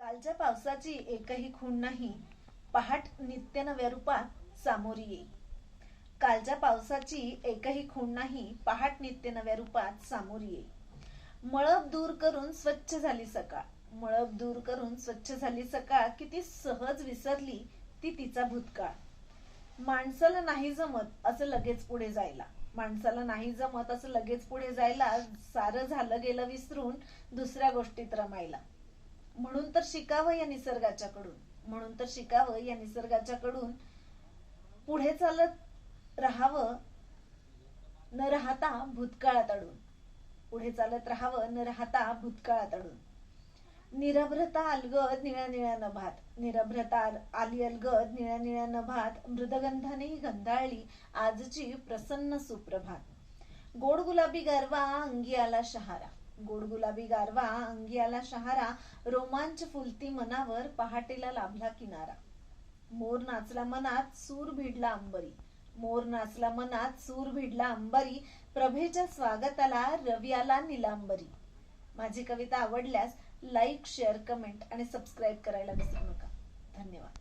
कालच्या पावसाची एकही खूण नाही. पहाट नित्य नव्या रूपात सामोरी येई. कालच्या पावसाची एकही खूण नाही पहाट नित्य नव्या रूपात सामोरी येई. मळब दूर करून स्वच्छ झाली सकाळ. मळब दूर करून स्वच्छ झाली सकाळ किती सहज विसरली ती तिचा भूतकाळ. माणसाला नाही जमत असं लगेच पुढे जायला. माणसाला नाही जमत असं लगेच पुढे जायला सारं झालं गेलं विसरून दुसऱ्या गोष्टीत रमायला. म्हणून तर शिकावं या निसर्गाच्याकडून. म्हणून तर शिकावं या निसर्गाच्या कडून पुढे चालत राहावं न राहता भूतकाळात अडून. पुढे चालत राहावं न राहता भूतकाळात अडून. निरभ्रता अलगद निळ्या निळ्या नभात निरभ्रता आली अलगद निळ्या निळ्या नभात मृदगंधानेही गंधाळली आजची प्रसन्न सुप्रभात. गोड गुलाबी गारवा अंगी आला शहारा. गोड गुलाबी गारवा अंगी आला शहारा रोमांच फुलती मनावर पहाटेला लाभला किनारा. मोर नाचला मनात सूर भिडला अंबरी. मोर नाचला मनात सूर भिडला अंबरी. प्रभेच्या स्वागताला रवी आला निलांबरी. माझी कविता आवडल्यास लाईक शेअर कमेंट आणि सबस्क्राईब करायला विसरू नका. धन्यवाद.